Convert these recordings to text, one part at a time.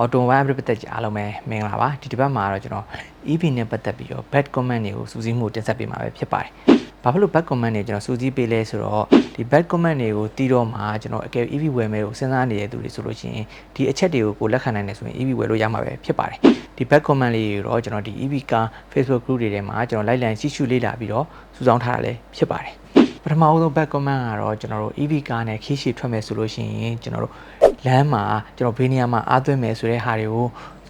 auto wire ပတ်သက်ကြအားလုံးပဲမင်္ဂလာပါဒီတစ်ပတ်မှာတော့ကျွန်တော် EV နဲ့ပတ်သက်ပြီးတော့ bad comment တွေကိုစူးစီးမှုတင်ဆက်ပေးမှာပဲဖြစ်ပါတယ်ဘာဖြစ်လို့ bad comment တွေကျွန်တော်စူးစီးပေးလဲဆိုတော့ဒီ bad comment တွေကိုတီးတော့မှကျွန်တော်အကယ် EV ဝယ်မယ်လို့စဉ်းစားနေတဲ့သူတွေဆိုလို့ရှိရင်ဒီအချက်တွေကိုကိုလက်ခံနိုင်တယ်ဆိုရင် EV ဝယ်လို့ရမှာပဲဖြစ်ပါတယ်ဒီ bad comment လေးတွေတော့ကျွန်တော်ဒီ EV ကာ Facebook group တွေထဲမှာကျွန်တော်လိုက်လံကြည့်ရှုလေ့လာပြီးတော့စုဆောင်းထားတာလည်းဖြစ်ပါတယ်ပထမအဆုံး back comment ကတော့ကျွန်တော်တို့ EV ကားနဲ့ခီးရှည်ထွက်မယ်ဆိုလို့ရှိရင်ကျွန်တော်တို့ လမ်းမှာကျွန်တော်ဘေးနေရာမှာအားသွင်းမယ်ဆိုတဲ့ဟာတွေကို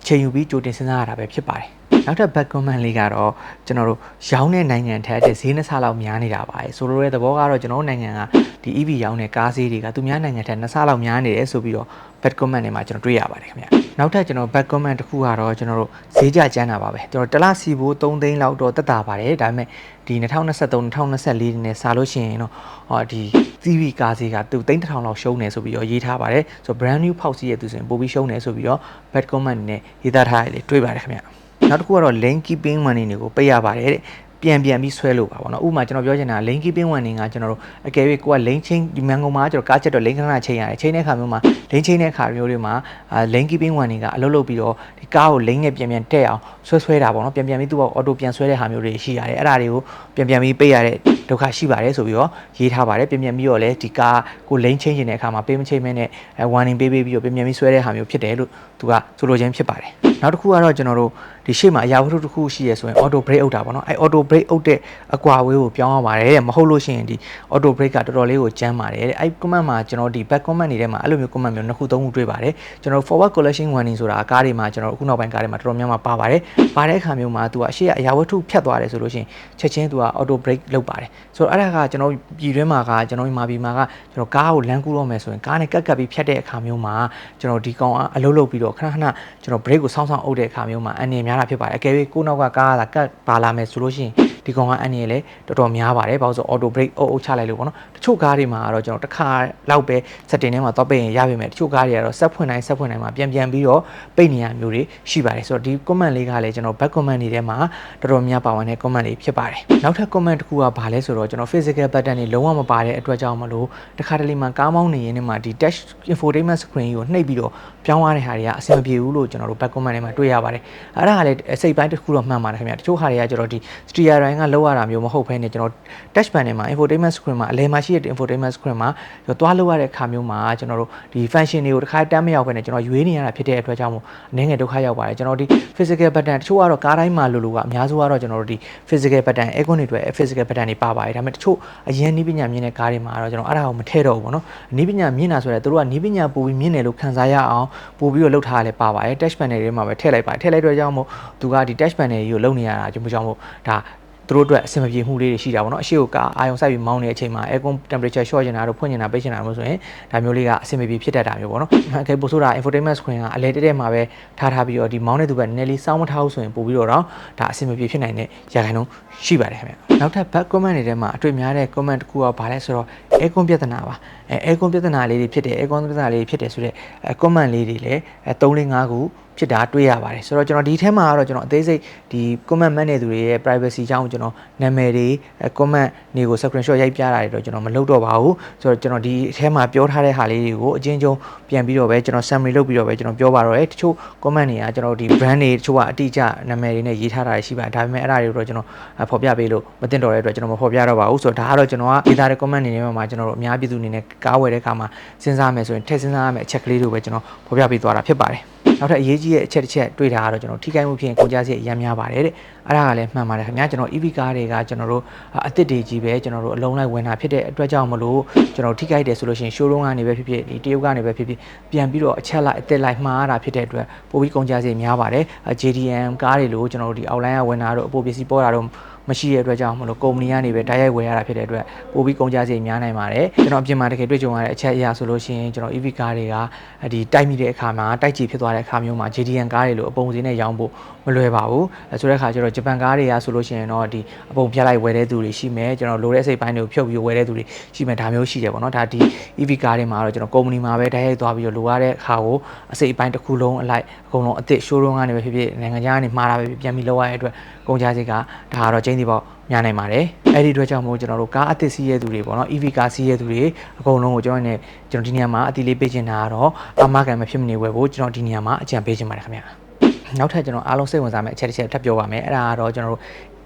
ချိန်ယူပြီးကြိုတင်စဉ်းစားရတာပဲဖြစ်ပါတယ် နောက်ထပ် back comment လေးကတော့ကျွန်တော်တို့ရောင်းတဲ့နိုင်ငံထက်တဲ့ဈေးနှစ်ဆလောက်များနေတာပါဆိုလိုတဲ့သဘောကတော့ကျွန်တော်တို့နိုင်ငံကဒီ EV ရောင်းတဲ့ကားဈေးတွေကသူများနိုင်ငံထက်နှစ်ဆလောက်များနေတယ်ဆိုပြီးတော့ back comment တွေမှာကျွန်တော်တွေ့ရပါတယ်ခင်ဗျနောက်ထပ်ကျွန်တော် back comment တစ်ခုကတော့ကျွန်တော်တို့ဈေးကြကျန်းတာပါပဲကျွန်တော်တစ်လစီဖို့3သိန်းလောက်တော့တက်တာပါတယ်ဒါပေမဲ့ဒီ2023 2024နဲ့စာလို့ရှိရင်တော့ဟောဒီ TV ကားဈေးကသူသိန်း1000လောက်ရှုံးနေဆိုပြီးတော့ရေးထားပါတယ်ဆိုတော့ brand new ဖောက်စီးရဲ့သူဆိုရင်ပိုပြီးရှုံးနေဆိုပြီးတော့ back comment နဲ့ရေးသားထားရလေတွေ့ပါတယ်ခင်ဗျ နောက်တစ်ခုကတော့ link keeping money တွေကိုပေးရပါတယ်တဲ့ပြန်ပြန်ပြီးဆွဲလို့ပါဗောနော်ဥပမာကျွန်တော်ပြောချင်တာ lane keeping warning ကကျွန်တော်တို့အကယ်၍ကိုက lane chain ဒီမန်ကုန်မှာကျွန်တော်ကားချက်တော့ lane ခဏချိန်ရတယ်ချိန်တဲ့ခါမျိုးမှာ lane chain တဲ့ခါမျိုးတွေမှာ lane keeping warning ကအလုပ်လုပ်ပြီးတော့ဒီကားကို lane နဲ့ပြန်ပြန်တက်အောင်ဆွဲဆွဲတာဗောနော်ပြန်ပြန်ပြီးသူက auto ပြန်ဆွဲတဲ့ဟာမျိုးတွေရှိရတယ်အဲ့ဒါတွေကိုပြန်ပြန်ပြီးပေးရတဲ့ဒုက္ခရှိပါတယ်ဆိုပြီးတော့ရေးထားပါတယ်ပြန်ပြန်ပြီးတော့လည်းဒီကားကို lane change နေတဲ့အခါမှာပေးမချိန်မဲနဲ့ warning ပေးပေးပြီးတော့ပြန်ပြန်ပြီးဆွဲတဲ့ဟာမျိုးဖြစ်တယ်လို့သူကဆိုလိုခြင်းဖြစ်ပါတယ် နောက်တစ်ခုကတော့ကျွန်တော်တို့ဒီရှေ့မှာအရာဝတ္ထုတစ်ခုရှိရဆိုရင် auto brake အုပ်တာပေါ့နော်အဲ auto brake အုပ်တဲ့အကွာဝေးကိုပြောင်းရပါတယ်တဲ့မဟုတ်လို့ရှိရင်ဒီ auto brake ကတော်တော်လေးကိုကျန်းပါတယ်တဲ့အဲ comment မှာကျွန်တော်ဒီ back comment တွေထဲမှာအဲ့လိုမျိုး comment မျိုးနှစ်ခုသုံးခုတွေ့ပါတယ်ကျွန်တော် forward collection warning ဆိုတာကားတွေမှာကျွန်တော်အခုနောက်ပိုင်းကားတွေမှာတော်တော်များများပါပါတယ်ပါတဲ့အခါမျိုးမှာသူကအရှိအရာဝတ္ထုဖြတ်သွားတယ်ဆိုလို့ရှိရင်ချက်ချင်းသူက auto brake လုပ်ပါတယ်ဆိုတော့အဲ့ဒါကကျွန်တော်ပြည်တွင်းမှာကကျွန်တော်မြန်မာပြည်မှာကကျွန်တော်ကားကိုလမ်းကူးတော့မယ်ဆိုရင်ကားနဲ့ကပ်ကပ်ပြီးဖြတ်တဲ့အခါမျိုးမှာကျွန်တော်ဒီကောင်အလုပ်လုပ်ပြီးတော့ခဏခဏကျွန်တော် brake ကိုဆောင်းဆောင်းအုပ်တဲ့အခါမျိုးမှာအနေများတာဖြစ်ပါတယ်အကယ်၍ကိုနောက်ကကားကကတ်ပါလာမယ်ဆိုလို့ရှိရင်ဒီကောင်ကအန်ရလည်းတော်တော်များပါတယ်ဘာလို့ဆို auto brake အုပ်အုပ်ချလိုက်လို့ပေါ့နော်တချို့ကားတွေမှာကတော့ကျွန်တော်တစ်ခါလောက်ပဲ setting ထဲမှာသွားပိတ်ရင်ရပါမယ်တချို့ကားတွေကတော့ set ဖွင့်တိုင်း set ဖွင့်တိုင်းမှာပြန်ပြန်ပြီးတော့ပိတ်နေရမျိုးတွေရှိပါတယ်ဆိုတော့ဒီ comment လေးကလည်းကျွန်တော် back comment တွေထဲမှာတော်တော်များပါဝင်တဲ့ comment လေးဖြစ်ပါတယ်နောက်ထပ် comment တစ်ခုကဘာလဲဆိုတော့ကျွန်တော် physical button တွေလုံးဝမပါတဲ့အတွက်ကြောင့်မလို့တခါတလေမှာကားမောင်းနေရင်မှာဒီ dash infotainment screen ကိုနှိပ်ပြီးတော့ပြောင်းရတဲ့ဟာတွေကအဆင်မပြေဘူးလို့ကျွန်တော်တို့ back comment ထဲမှာတွေ့ရပါတယ်အဲ့ဒါကလည်းစိတ်ပိုင်းတစ်ခုတော့မှန်ပါတယ်ခင်ဗျာတချို့ဟာတွေကကျွန်တော်ဒီ steer line ကလောက်ရတာမျိုးမဟုတ်ဘဲနဲ့ကျွန်တော် touch pen ထဲမှာ infotainment screen မှာအလဲမှာရှိတဲ့ infotainment screen မှာကျွန်တော်သွားလောက်ရတဲ့အခါမျိုးမှာကျွန်တော်တို့ဒီ function တွေကိုတစ်ခါတမ်းမရောက်ဘဲနဲ့ကျွန်တော်ရွေးနေရတာဖြစ်တဲ့အတွက်ကြောင့်မို့အနေငယ်ဒုက္ခရောက်ပါတယ်ကျွန်တော်ဒီ physical button တချို့ကတော့ကားတိုင်းမှာလိုလိုကအများစုကတော့ကျွန်တော်တို့ဒီ physical button aircon တွေအတွက် physical button တွေပါပါတယ်ဒါပေမဲ့တချို့အရင်နီးပညာမြင့်တဲ့ကားတွေမှာတော့ကျွန်တော်အဲ့ဒါကိုမထည့်တော့ဘူးပေါ့နော်နီးပညာမြင့်တာဆိုတော့တို့ကနီးပညာပိုပြီးမြင့်တယ်လို့ခံစားရအောင်ပိုပြီးတော့လှုပ်ထားရလဲပါပါတယ် touch panel တွေမှာပဲထည့်လိုက်ပါတယ်ထည့်လိုက်တော့ကြောင့်မို့သူကဒီ touch panel ကြီးကိုလုံနေရတာကြောင့်မို့ကြောင့်မို့ဒါသူတို့အတွက်အဆင်မပြေမှုလေးတွေရှိတာပေါ့နော်အရှိကိုကအာယုံစိုက်ပြီးမောင်းနေတဲ့အချိန်မှာ aircon temperature short နေတာတို့ဖွင့်နေတာပိတ်နေတာမျိုးဆိုရင်ဒါမျိုးလေးကအဆင်မပြေဖြစ်တတ်တာမျိုးပေါ့နော်အခဲပို့ဆိုတာ infotainment screen ကအလဲတက်တဲ့မှာပဲထားထားပြီးတော့ဒီမောင်းတဲ့သူကနည်းနည်းလေးစောင်းမထားဘူးဆိုရင်ပို့ပြီးတော့တော့ဒါအဆင်မပြေဖြစ်နိုင်တဲ့ရာခိုင်နှုန်းရှိပါတယ်ခင်ဗျနောက်ထပ် back comment တွေထဲမှာအတွေ့များတဲ့ comment တစ်ခုကဘာလဲဆိုတော့ aircon ပြဿနာပါအဲ aircon ပြဿနာလေးတွေဖြစ်တယ် aircon ပြဿနာလေးဖြစ်တယ်ဆိုတော့ comment လေးတွေလည်း3 4 5ခု ဖြစ်တာတွေ့ရပါတယ်ဆိုတော့ကျွန်တော်ဒီထဲမှာကတော့ကျွန်တော်အသေးစိတ်ဒီ comment မှတ်နေသူတွေရဲ့ privacy အကြောင်းကျွန်တော်နာမည်တွေ comment တွေကို screenshot ရိုက်ပြတာတွေတော့ကျွန်တော်မလုပ်တော့ပါဘူးဆိုတော့ကျွန်တော်ဒီအထဲမှာပြောထားတဲ့ဟာလေးတွေကိုအချင်းချင်းပြန်ပြီးတော့ပဲကျွန်တော် summary လုပ်ပြီးတော့ပဲကျွန်တော်ပြောပါတော့တယ်တချို့ comment တွေကကျွန်တော်ဒီ brand တွေတချို့ကအတိအကျနာမည်တွေနဲ့ရေးထားတာရှိပါတယ်ဒါပေမဲ့အဲ့ဒါတွေတော့ကျွန်တော်ဖော်ပြပေးလို့မတင်တော့တဲ့အတွက်ကျွန်တော်မဖော်ပြတော့ပါဘူးဆိုတော့ဒါကတော့ကျွန်တော်ကရေးထားတဲ့ comment တွေနဲ့မှာကျွန်တော်တို့အများပြည်သူအနေနဲ့ကားဝယ်တဲ့အခါမှာစဉ်းစားမယ်ဆိုရင်ထည့်စဉ်းစားရမယ့်အချက်ကလေးတွေပဲကျွန်တော်ဖော်ပြပေးသွားတာဖြစ်ပါတယ် နောက်ထပ်အရေးကြီးတဲ့အချက်တစ်ချက်တွေ့တာကတော့ကျွန်တော်ထိခိုက်မှုဖြစ်ရင်ကုန်ကြစည်အများများပါတယ်တဲ့အဲ့ဒါကလည်းမှန်ပါတယ်ခင်ဗျာကျွန်တော် EV ကားတွေကကျွန်တော်တို့အစ်စ်တွေကြီးပဲကျွန်တော်တို့အလုံးလိုက်ဝင်တာဖြစ်တဲ့အတွက်ကြောင့်မလို့ကျွန်တော်ထိခိုက်တယ်ဆိုလို့ရှိရင် showroom ကနေပဲဖြစ်ဖြစ်ဒီတရုတ်ကနေပဲဖြစ်ဖြစ်ပြန်ပြီးတော့အချက်လိုက်အစ်စ်လိုက်မှားရတာဖြစ်တဲ့အတွက်ပိုပြီးကုန်ကြစည်များပါတယ် JDM ကားတွေလို့ကျွန်တော်တို့ဒီ outline ကဝင်တာတို့အပိုပစ္စည်းပေါ်တာတို့ မရှိတဲ့အတွက်ကြောင့်မလို့ကုမ္ပဏီကနေပဲတိုက်ရိုက်ဝယ်ရတာဖြစ်တဲ့အတွက်ပိုပြီးကုန်ကြစည်များနိုင်ပါတယ်ကျွန်တော်အပြင်မှာတကယ်တွေ့ကြုံရတဲ့အချက်အရာဆိုလို့ရှိရင်ကျွန်တော် EV ကားတွေကဒီတိုက်မိတဲ့အခါမှာတိုက်ကြည့်ဖြစ်သွားတဲ့အခါမျိုးမှာ JDM ကားတွေလို့အပုံစံနဲ့ရောင်းဖို့မလွယ်ပါဘူးဆိုတဲ့အခါကျတော့ဂျပန်ကားတွေကဆိုလို့ရှိရင်တော့ဒီအပုံပြလိုက်ဝယ်တဲ့သူတွေရှိမယ်ကျွန်တော်လိုတဲ့အစိတ်ပိုင်းတွေကိုဖြုတ်ပြီးဝယ်တဲ့သူတွေရှိမယ်ဒါမျိုးရှိတယ်ပေါ့နော်ဒါဒီ EV ကားတွေမှာတော့ကျွန်တော်ကုမ္ပဏီမှာပဲတိုက်ရိုက်သွားပြီးတော့လိုရတဲ့အခါကိုအစိတ်ပိုင်းတစ်ခုလုံးအလိုက်အကုန်လုံးအစ်စ် showroom ကနေပဲဖြစ်ဖြစ်နိုင်ငံခြားကနေမှားတာပဲပြန်ပြီးလောက်ရတဲ့အတွက်ကုန်ကြစည်ကဒါကတော့ကျင်းဒီပေါ့များနိုင်ပါတယ်အဲ့ဒီအတွက်ကြောင့်မို့ကျွန်တော်တို့ကားအသစ်စီးရတဲ့သူတွေပေါ့နော် EV ကားစီးရတဲ့သူတွေအကုန်လုံးကိုကျွန်တော်နဲ့ကျွန်တော်ဒီနေရာမှာအတိလေးပေးချင်တာကတော့အမကန်မဖြစ်မနေဝယ်ဖို့ကျွန်တော်ဒီနေရာမှာအကြံပေးချင်ပါတယ်ခင်ဗျာနောက်ထပ်ကျွန်တော်အားလုံးစိတ်ဝင်စားမယ့်အချက်တစ်ချက်ထပ်ပြောပါမယ်အဲ့ဒါကတော့ကျွန်တော်တို့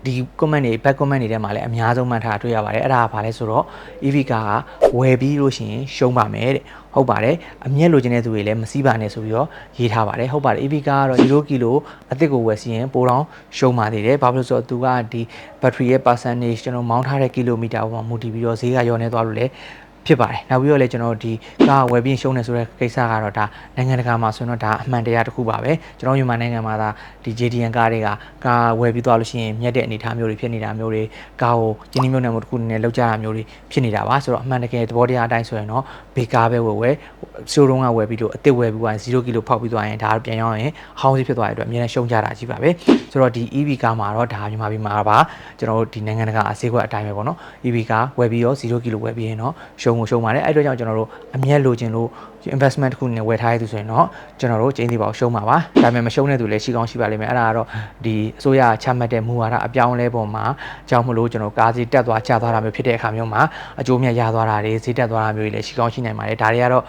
ဒီ comment တွေ back comment တွေထဲမှာလည်းအများဆုံးမှတ်ထားတွေ့ရပါတယ်အဲ့ဒါကဘာလဲဆိုတော့ EV ကားကဝယ်ပြီးလို့ရှိရင်ရှုံးပါမယ်တဲ့ ဟုတ်ပါတယ်အမျက်လိုချင်တဲ့သူတွေလည်းမစည်းပါနဲ့ဆိုပြီးတော့ရေးထားပါတယ်ဟုတ်ပါတယ် EV ကားကတော့0ကီလိုအသစ်ကိုဝယ်စီရင်ပိုတော့ရှုံးပါသေးတယ်ဘာဖြစ်လို့ဆိုတော့သူကဒီ battery ရဲ့ percentage ကျွန်တော်မောင်းထားတဲ့ကီလိုမီတာပေါ်မှာမူတည်ပြီးတော့ဈေးကရောနေသွားလို့လည်း ဖြစ်ပါတယ်နောက်ပြီးတော့လည်းကျွန်တော်ဒီကားဝယ်ပြီးရှုံးနေဆိုတဲ့ကိစ္စကတော့ဒါနိုင်ငံတကာမှာဆိုရင်တော့ဒါအမှန်တရားတစ်ခုပါပဲကျွန်တော်မြန်မာနိုင်ငံမှာဒါဒီ JDN ကားတွေကကားဝယ်ပြီးသွားလို့ရှိရင်မြတ်တဲ့အနေအထားမျိုးတွေဖြစ်နေတာမျိုးတွေကားကိုကျင်းနှီးမြုပ်နှံမှုတစ်ခုနဲ့လောက်ကြတာမျိုးတွေဖြစ်နေတာပါဆိုတော့အမှန်တကယ်သဘောတရားအတိုင်းဆိုရင်တော့ဘေကားပဲဝယ်ဝယ်ရှိုးတုံးကဝယ်ပြီးလို့အစ်စ်ဝယ်ပြီးသွားရင်0ကီလိုဖောက်ပြီးသွားရင်ဒါပြန်ရောက်ရင်ဟောင်းစီဖြစ်သွားတဲ့အတွက်အများနဲ့ရှုံးကြတာကြီးပါပဲဆိုတော့ဒီ EV ကားမှာတော့ဒါမြန်မာပြည်မှာပါကျွန်တော်တို့ဒီနိုင်ငံတကာအစည်းအဝေးအတိုင်းပဲပေါ့နော် EV ကားဝယ်ပြီးတော့0ကီလိုဝယ်ပြီးရင်တော့ရှုံးကိုရှုံးပါတယ်အဲ့အတွက်ကြောင့်ကျွန်တော်တို့အမျက်လိုချင်လို့ investment တစ်ခုနဲ့ဝယ်ထားရသူဆိုရင်တော့ကျွန်တော်တို့ကျင်းစီပါရှုံးပါပါဒါပေမဲ့မရှုံးတဲ့သူလည်းရှိကောင်းရှိပါလိမ့်မယ်အဲ့ဒါကတော့ဒီအစိုးရချမှတ်တဲ့မူဝါဒအပြောင်းအလဲပေါ်မှာကြောင့်မလို့ကျွန်တော်ကားစီတက်သွားချသွားတာမျိုးဖြစ်တဲ့အခါမျိုးမှာအကျိုးမြတ်ရသွားတာတွေဈေးတက်သွားတာမျိုးတွေလည်းရှိကောင်းရှိနိုင်ပါတယ်ဒါတွေကတော့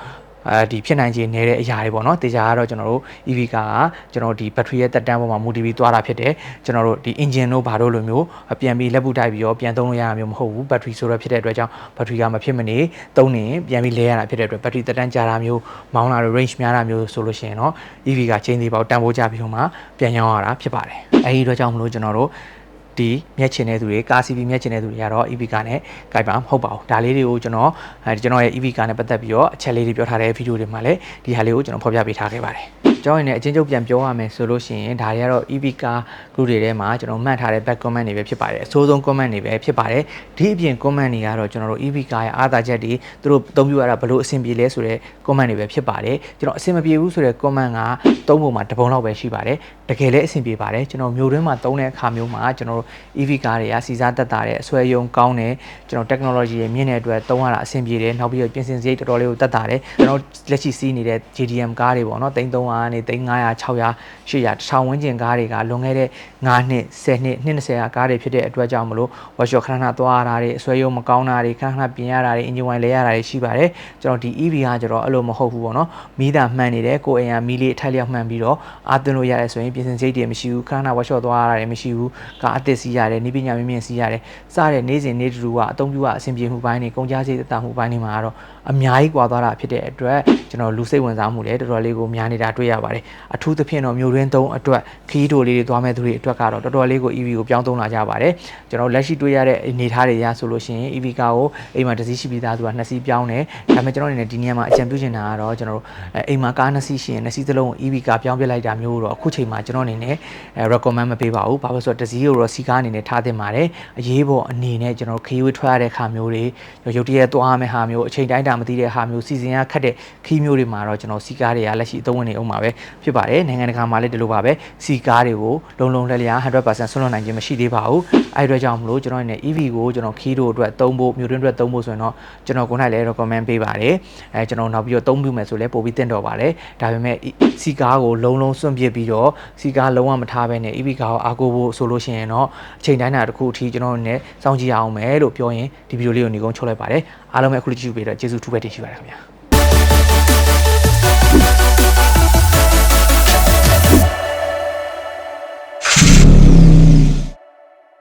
အဲဒီဖြစ်နိုင်ခြေနေတဲ့အရာတွေပေါ့နော်တေချာကတော့ကျွန်တော်တို့ EV ကားကကျွန်တော်ဒီဘက်ထရီရဲ့တက်တန်းပေါ်မှာမူတည်ပြီးသွားတာဖြစ်တယ်ကျွန်တော်တို့ဒီ engine တို့ဘာတို့လိုမျိုးပြန်ပြီးလက်ပုတ်တိုက်ပြီးတော့ပြန်သုံးလို့ရတာမျိုးမဟုတ်ဘူးဘက်ထရီဆိုတော့ဖြစ်တဲ့အတွက်ကြောင့်ဘက်ထရီကမဖြစ်မနေသုံးနေပြန်ပြီးလဲရတာဖြစ်တဲ့အတွက်ဘက်ထရီတက်တန်းကြာတာမျိုးမောင်းလာတော့ range များတာမျိုးဆိုလို့ရှိရင်တော့ EV ကချိန်သေးပေါက်တန်ဖိုးကြပြီးတော့မှပြန်ရောင်းရတာဖြစ်ပါတယ်အဲဒီအတွက်ကြောင့်မလို့ကျွန်တော်တို့ ဒီမျက်ချင်တဲ့သူတွေကား CV မျက်ချင်တဲ့သူတွေကတော့ EV ကားနဲ့ကြိုက်ပါမဟုတ်ပါဘူးဒါလေးတွေကိုကျွန်တော်အဲကျွန်တော်ရဲ့ EV ကားနဲ့ပတ်သက်ပြီးတော့အချက်လေးတွေပြောထားတဲ့ဗီဒီယိုတွေမှာလည်းဒီဟာလေးကိုကျွန်တော်ဖော်ပြပေးထားခဲ့ပါတယ် ကျောင်းရင်လည်းအချင်းချုပ်ပြန်ပြောရမယ်ဆိုလို့ရှိရင်ဒါတွေကတော့ EV car group တွေထဲမှာကျွန်တော်မှတ်ထားတဲ့ back comment တွေပဲဖြစ်ပါတယ်အဆိုးဆုံး comment တွေပဲဖြစ်ပါတယ်ဒီအပြင် comment တွေကတော့ကျွန်တော်တို့ EV car ရဲ့အားသာချက်တွေသူတို့အသုံးပြုရတာဘလို့အဆင်ပြေလဲဆိုတဲ့ comment တွေပဲဖြစ်ပါတယ်ကျွန်တော်အဆင်မပြေဘူးဆိုတဲ့ comment ကသုံးပုံမှာတစ်ပုံလောက်ပဲရှိပါတယ်တကယ်လည်းအဆင်ပြေပါတယ်ကျွန်တော်မျိုးတွင်းမှာသုံးတဲ့အခါမျိုးမှာကျွန်တော်တို့ EV car တွေကစီစားတက်တာတဲ့အဆွဲယုံကောင်းတယ်ကျွန်တော် technology တွေမြင့်တဲ့အတွက်သုံးရတာအဆင်ပြေတယ်နောက်ပြီးတော့ပြင်ဆင်စရိတ်တော်တော်လေးကိုတက်တာတယ်ကျွန်တော်လက်ရှိစီးနေတဲ့ JDM ကားတွေပေါ့နော်3300ကနေ3500 600 800 1000ဝန်းကျင်ကားတွေကလွန်ခဲ့တဲ့ 9နှစ်10နှစ်နှစ်20ကားတွေဖြစ်တဲ့အတွက်ကြောင့်မလို့ workshop ခဏခဏသွားရတာတွေအဆွဲယုံမကောင်းတာတွေခဏခဏပြင်ရတာတွေ engine wine လဲရတာတွေရှိပါတယ်ကျွန်တော်ဒီ EV ကကျတော့အဲ့လိုမဟုတ်ဘူးပေါ့နော်မီးတာမှန်နေတယ်ကိုယ်အိမ်ကမီးလေးအထက်လျောက်မှန်ပြီးတော့အာသွင်းလို့ရတယ်ဆိုရင်ပြင်ဆင်စရိတ်တွေမရှိဘူးခဏခဏ workshop သွားရတာတွေမရှိဘူးကားအသစ်စီးရတယ်နေပညာမြင့်မြင့်စီးရတယ်စတဲ့နေ့စဉ်နေ့တူကအသုံးပြုရအဆင်ပြေမှုပိုင်းတွေကုန်ကြစရိတ်သက်သာမှုပိုင်းတွေမှာကတော့အများကြီးကွာသွားတာဖြစ်တဲ့အတွက်ကျွန်တော်လူစိတ်ဝင်စားမှုလည်းတော်တော်လေးကိုများနေတာတွေ့ရပါတယ်အထူးသဖြင့်တော့မျိုးရင်းသုံးအတွက်ခီးတိုလေးတွေသွားမဲ့သူတွေအတွက်ကတော့တော်တော်လေးကို EV ကိုပြောင်းသုံးလာကြပါတယ်ကျွန်တော်လက်ရှိတွေ့ရတဲ့အနေအထားတွေရဆိုလို့ရှိရင် EV ကားကိုအိမ်မှာတစ်စီးရှိပြီးသားသူကနှစ်စီးပြောင်းတယ်ဒါပေမဲ့ကျွန်တော်အနေနဲ့ဒီနေရာမှာအကြံပြုချင်တာကတော့ကျွန်တော်တို့အိမ်မှာကားနှစ်စီးရှိရင်နှစ်စီးသလုံးကို EV ကားပြောင်းပြလိုက်တာမျိုးတော့အခုချိန်မှာကျွန်တော်အနေနဲ့ recommend မပေးပါဘူးဘာလို့ဆိုတော့တစ်စီးကိုတော့စီကားအနေနဲ့ထားသင့်ပါတယ်အရေးပေါ်အနေနဲ့ကျွန်တော်ခီးဝေးထွက်ရတဲ့ခါမျိုးတွေရုပ်တရက်သွားမယ့်ဟာမျိုးအချိန်တိုင်းတာမသိတဲ့ဟာမျိုးစီစဉ်ရခက်တဲ့ခီးမျိုးတွေမှာတော့ကျွန်တော်စီကားတွေကလက်ရှိအသုံးဝင်နေအောင်ပါပဲဖြစ်ပါတယ်နိုင်ငံတကာမှာလည်းဒီလိုပါပဲစီကားတွေကိုလုံလုံလည်လည်100%ဆွလွန်နိုင်ခြင်းမရှိသေးပါဘူးအဲ့အတွက်ကြောင့်မလို့ကျွန်တော်နဲ့ EV ကိုကျွန်တော်ခီးတို့အတွက်သုံးဖို့မြို့တွင်းအတွက်သုံးဖို့ဆိုရင်တော့ကျွန်တော်ကိုယ်၌လည်း recommend ပေးပါတယ်အဲကျွန်တော်နောက်ပြီးတော့သုံးပြမယ်ဆိုလည်းပို့ပြီးတင်တော်ပါတယ်ဒါပေမဲ့စီကားကိုလုံလုံစွန့်ပစ်ပြီးတော့စီကားလုံးဝမထားဘဲနဲ့ EV ကားကိုအားကိုးဖို့ဆိုလို့ရှိရင်တော့အချိန်တိုင်းတာတစ်ခုအထိကျွန်တော်နဲ့စောင့်ကြည့်ရအောင်မယ်လို့ပြောရင်ဒီဗီဒီယိုလေးကိုညီကုန်းချုပ်လိုက်ပါတယ်အားလုံးပဲအခုလိုကြည့်ပြီးတော့ကျေးဇူးထူးပဲတင်ရှိပါတယ်ခင်ဗျာ